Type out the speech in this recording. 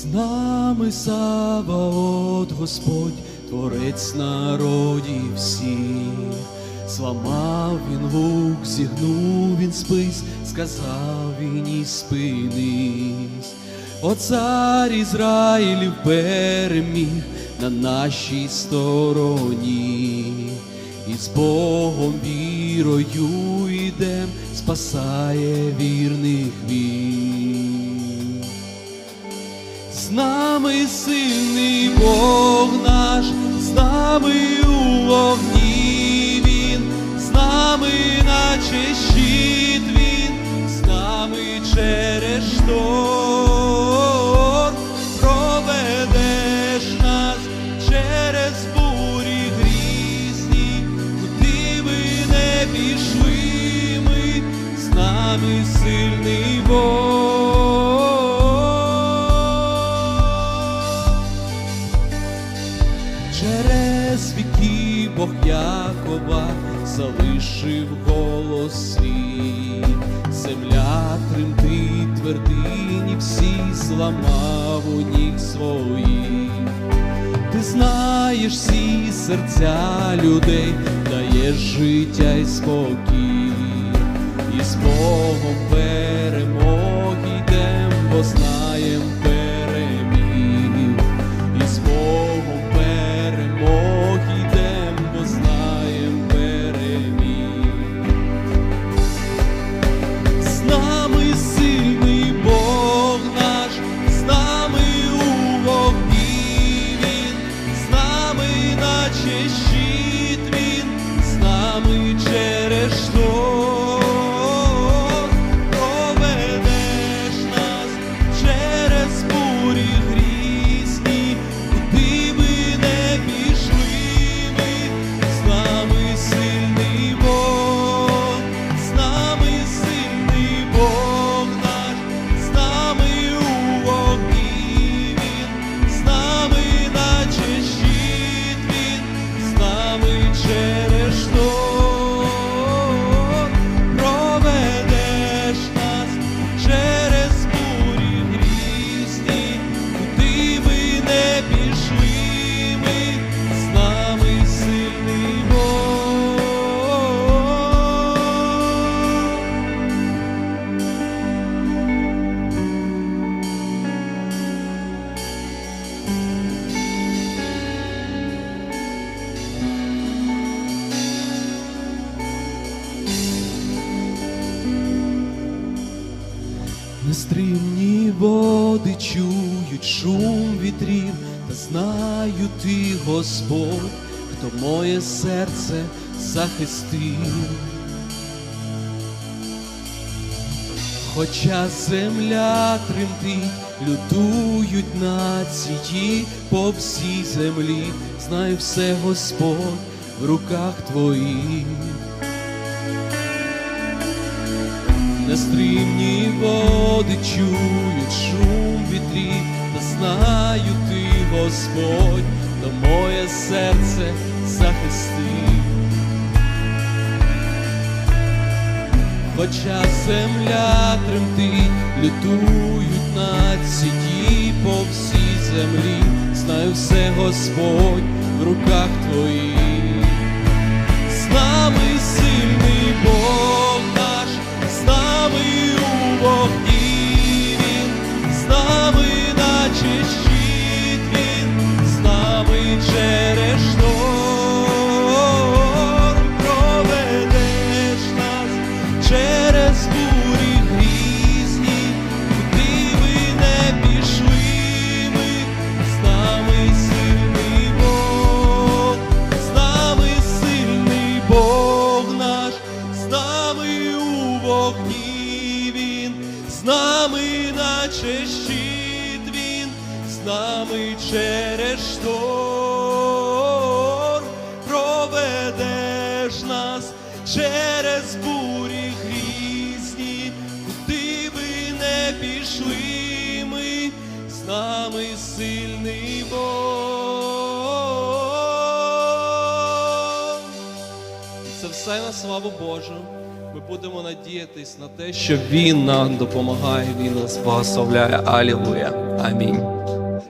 З нами Саваот Господь, Творець народів всіх. Зламав він лук, зігнув він спис, сказав він і спинись. О цар Ізраїлів переміг на нашій стороні, і з Богом вірою йдем, спасає вірних він. З нами сильний Бог наш, з нами у вогні Він, з нами, наче щит Він, з нами через шторм проведеш нас через бурі грізні, куди ви не пішли ми, з нами сильний Бог. Через віки Бог Якова залишив голос свій, земля тремтить, твердині всі зламав у ніг своїх. Ти знаєш всі серця людей, даєш життя й спокій, і з Богом перемоги йдем, бо нами Нестримні води чують шум вітрів, та знаю ти, Господь, хто моє серце захистив. Хоча земля тремтить, лютують нації по всій землі, знаю все, Господь, в руках твоїх. Нестримні води чують шум вітрів, та знаю ти, Господь, то моє серце захистив. Хоча земля тремтить, лютують нації по всій землі, знаю все, Господь, в руках твоїх. З нами сильний Бог нами у вогні Він, з нами, наче щит Він, з нами через шторм проведеш нас через бурі грізні, куди би не пішли ми, з нами сильний Бог. Все на славу Божу. Ми будемо надіятись на те, що Він нам допомагає, Він нас благословляє. Алілуя. Амінь.